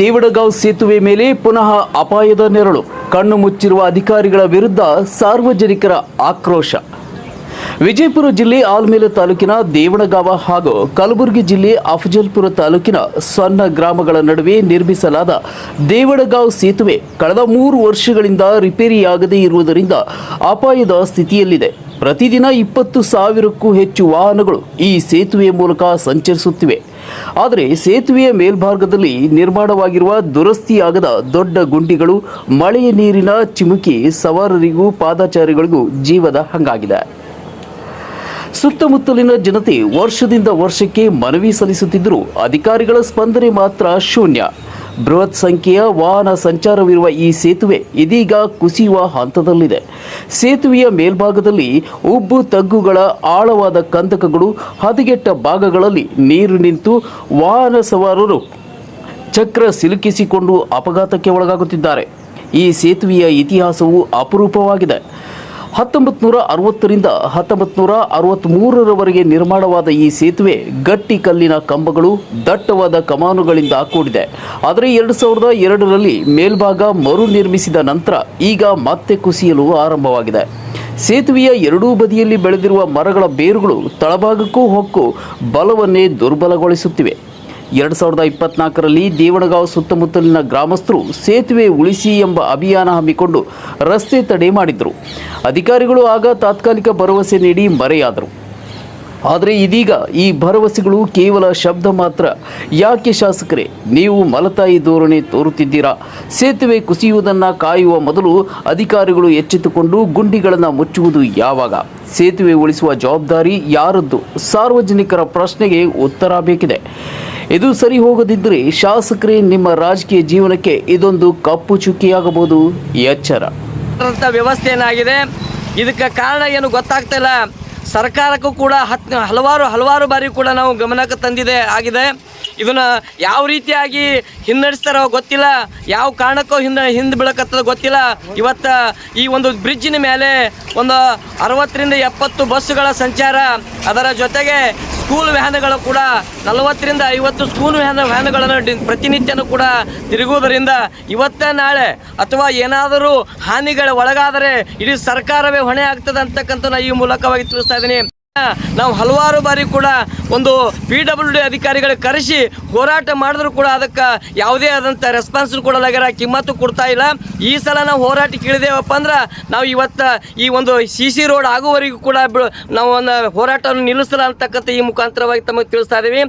ದೇವಡಗಾಂವ್ ಸೇತುವೆ ಮೇಲೆ ಪುನಃ ಅಪಾಯದ ನೆರಳು. ಕಣ್ಣು ಮುಚ್ಚಿರುವ ಅಧಿಕಾರಿಗಳ ವಿರುದ್ಧ ಸಾರ್ವಜನಿಕರ ಆಕ್ರೋಶ. ವಿಜಯಪುರ ಜಿಲ್ಲೆ ಆಲ್ಮೇಲೆ ತಾಲೂಕಿನ ದೇವಣಗಾವ ಹಾಗೂ ಕಲಬುರಗಿ ಜಿಲ್ಲೆ ಅಫಜಲ್ಪುರ ತಾಲೂಕಿನ ಸಣ್ಣ ಗ್ರಾಮಗಳ ನಡುವೆ ನಿರ್ಮಿಸಲಾದ ದೇವಡಗಾಂವ್ ಸೇತುವೆ ಕಳೆದ ಮೂರು ವರ್ಷಗಳಿಂದ ರಿಪೇರಿಯಾಗದೇ ಇರುವುದರಿಂದ ಅಪಾಯದ ಸ್ಥಿತಿಯಲ್ಲಿದೆ. ಪ್ರತಿದಿನ ಇಪ್ಪತ್ತು ಸಾವಿರಕ್ಕೂ ಹೆಚ್ಚು ವಾಹನಗಳು ಈ ಸೇತುವೆಯ ಮೂಲಕ ಸಂಚರಿಸುತ್ತಿವೆ. ಆದರೆ ಸೇತುವೆಯ ಮೇಲ್ಭಾಗದಲ್ಲಿ ನಿರ್ಮಾಣವಾಗಿರುವ ದುರಸ್ತಿಯಾಗದ ದೊಡ್ಡ ಗುಂಡಿಗಳು, ಮಳೆಯ ನೀರಿನ ಚಿಮುಕಿ ಸವಾರರಿಗೂ ಪಾದಾಚಾರಿಗಳಿಗೂ ಜೀವದ ಹಂಗಾಗಿದೆ. ಸುತ್ತಮುತ್ತಲಿನ ಜನತೆ ವರ್ಷದಿಂದ ವರ್ಷಕ್ಕೆ ಮನವಿ ಸಲ್ಲಿಸುತ್ತಿದ್ದರೂ ಅಧಿಕಾರಿಗಳ ಸ್ಪಂದನೆ ಮಾತ್ರ ಶೂನ್ಯ. ಬೃಹತ್ ಸಂಖ್ಯೆಯ ವಾಹನ ಸಂಚಾರವಿರುವ ಈ ಸೇತುವೆ ಇದೀಗ ಕುಸಿಯುವ ಹಂತದಲ್ಲಿದೆ. ಸೇತುವೆಯ ಮೇಲ್ಭಾಗದಲ್ಲಿ ಉಬ್ಬು ತಗ್ಗುಗಳ ಆಳವಾದ ಕಂದಕಗಳು ಹದಗೆಟ್ಟ ಭಾಗಗಳಲ್ಲಿ ನೀರು ನಿಂತು ವಾಹನ ಸವಾರರು ಚಕ್ರ ಸಿಲುಕಿಸಿಕೊಂಡು ಅಪಘಾತಕ್ಕೆ ಒಳಗಾಗುತ್ತಿದ್ದಾರೆ. ಈ ಸೇತುವೆಯ ಇತಿಹಾಸವು ಅಪರೂಪವಾಗಿದೆ. ಹತ್ತೊಂಬತ್ತು ನೂರ ಅರವತ್ತರಿಂದ ಹತ್ತೊಂಬತ್ತು ನೂರ ಅರವತ್ತ್ಮೂರರವರೆಗೆ ನಿರ್ಮಾಣವಾದ ಈ ಸೇತುವೆ ಗಟ್ಟಿ ಕಲ್ಲಿನ ಕಂಬಗಳು ದಟ್ಟವಾದ ಕಮಾನುಗಳಿಂದ ಕೂಡಿದೆ. ಆದರೆ ಎರಡು ಸಾವಿರದ ಎರಡರಲ್ಲಿ ಮೇಲ್ಭಾಗ ಮರು ನಿರ್ಮಿಸಿದ ನಂತರ ಈಗ ಮತ್ತೆ ಕುಸಿಯಲು ಆರಂಭವಾಗಿದೆ. ಸೇತುವೆಯ ಎರಡೂ ಬದಿಯಲ್ಲಿ ಬೆಳೆದಿರುವ ಮರಗಳ ಬೇರುಗಳು ತಳಭಾಗಕ್ಕೂ ಹೊಕ್ಕು ಬಲವನ್ನೇ ದುರ್ಬಲಗೊಳಿಸುತ್ತಿವೆ. ಎರಡು ಸಾವಿರದ ಇಪ್ಪತ್ನಾಲ್ಕರಲ್ಲಿ ದೇವಣಗಾಂವ್ ಸುತ್ತಮುತ್ತಲಿನ ಗ್ರಾಮಸ್ಥರು ಸೇತುವೆ ಉಳಿಸಿ ಎಂಬ ಅಭಿಯಾನ ಹಮ್ಮಿಕೊಂಡು ರಸ್ತೆ ತಡೆ ಮಾಡಿದರು. ಅಧಿಕಾರಿಗಳು ಆಗ ತಾತ್ಕಾಲಿಕ ಭರವಸೆ ನೀಡಿ ಮರೆಯಾದರು. ಆದರೆ ಇದೀಗ ಈ ಭರವಸೆಗಳು ಕೇವಲ ಶಬ್ದ ಮಾತ್ರ. ಯಾಕೆ ಶಾಸಕರೇ, ನೀವು ಮಲತಾಯಿ ಧೋರಣೆ ತೋರುತ್ತಿದ್ದೀರಾ? ಸೇತುವೆ ಕುಸಿಯುವುದನ್ನು ಕಾಯುವ ಮೊದಲು ಅಧಿಕಾರಿಗಳು ಎಚ್ಚೆತ್ತುಕೊಂಡು ಗುಂಡಿಗಳನ್ನು ಮುಚ್ಚುವುದು ಯಾವಾಗ? ಸೇತುವೆ ಉಳಿಸುವ ಜವಾಬ್ದಾರಿ ಯಾರದ್ದು? ಸಾರ್ವಜನಿಕರ ಪ್ರಶ್ನೆಗೆ ಉತ್ತರ ಬೇಕಿದೆ. ಇದು ಸರಿ ಹೋಗದಿದ್ದರೆ ಶಾಸಕರೇ ನಿಮ್ಮ ರಾಜಕೀಯ ಜೀವನಕ್ಕೆ ಇದೊಂದು ಕಪ್ಪು ಚುಕ್ಕಿಯಾಗಬಹುದು. ಎಚ್ಚರ. ವ್ಯವಸ್ಥೆ ಏನಾಗಿದೆ ಇದಕ್ಕೆ ಕಾರಣ ಏನು ಗೊತ್ತಾಗ್ತಾ ಇಲ್ಲ. ಸರ್ಕಾರಕ್ಕೂ ಕೂಡ ಹತ್ತು ಹಲವಾರು ಹಲವಾರು ಬಾರಿ ಕೂಡ ನಾವು ಗಮನಕ್ಕೆ ತಂದಿದೆ ಆಗಿದೆ. ಇದನ್ನ ಯಾವ ರೀತಿಯಾಗಿ ಹಿನ್ನಡೆಸ್ತಾರೋ ಗೊತ್ತಿಲ್ಲ, ಯಾವ ಕಾರಣಕ್ಕೂ ಹಿಂದ ಹಿಂದೆ ಬೀಳಕತ್ತದ ಗೊತ್ತಿಲ್ಲ. ಇವತ್ತು ಈ ಒಂದು ಬ್ರಿಡ್ಜಿನ ಮೇಲೆ ಒಂದು ಅರವತ್ತರಿಂದ ಎಪ್ಪತ್ತು ಬಸ್ಸುಗಳ ಸಂಚಾರ. ಅದರ ಜೊತೆಗೆ ಸ್ಕೂಲ್ ವ್ಯಾನ್ಗಳು ಕೂಡ ನಲವತ್ತರಿಂದ ಐವತ್ತು ಸ್ಕೂಲ್ ವ್ಯಾನ್ ವ್ಯಾನ್ಗಳನ್ನು ಪ್ರತಿನಿತ್ಯನೂ ಕೂಡ ತಿರುಗುವುದರಿಂದ ಇವತ್ತ ನಾಳೆ ಅಥವಾ ಏನಾದರೂ ಹಾನಿಗಳ ಒಳಗಾದರೆ ಇಡೀ ಸರ್ಕಾರವೇ ಹೊಣೆ ಆಗ್ತದೆ ಅಂತಕ್ಕಂಥ ಈ ಮೂಲಕವಾಗಿ ತಿಳಿಸ್ತಾ ಇದ್ದೀನಿ. ನಾವು ಹಲವಾರು ಬಾರಿ ಕೂಡ ಒಂದು ಪಿ ಡಬ್ಲ್ಯೂ ಡಿ ಅಧಿಕಾರಿಗಳು ಕರೆಸಿ ಹೋರಾಟ ಮಾಡಿದ್ರು ಕೂಡ ಅದಕ್ಕೆ ಯಾವುದೇ ಆದಂಥ ರೆಸ್ಪಾನ್ಸ್ ಕೊಡಲಾಗ್ಯಾರ ಕಿಮ್ಮತ್ತು ಕೊಡ್ತಾ ಇಲ್ಲ. ಈ ಸಲ ನಾವು ಹೋರಾಟಕ್ಕೆ ಇಳಿದೇವಪ್ಪ ಅಂದ್ರೆ ನಾವು ಇವತ್ತು ಈ ಒಂದು ಸಿ ಸಿ ರೋಡ್ ಆಗುವವರೆಗೂ ಕೂಡ ನಾವು ಒಂದು ಹೋರಾಟವನ್ನು ನಿಲ್ಲಿಸಲ್ಲ ಅಂತಕ್ಕಂಥ ಈ ಮುಖಾಂತರವಾಗಿ ತಮಗೆ ತಿಳಿಸ್ತಾ ಇದ್ದೀವಿ.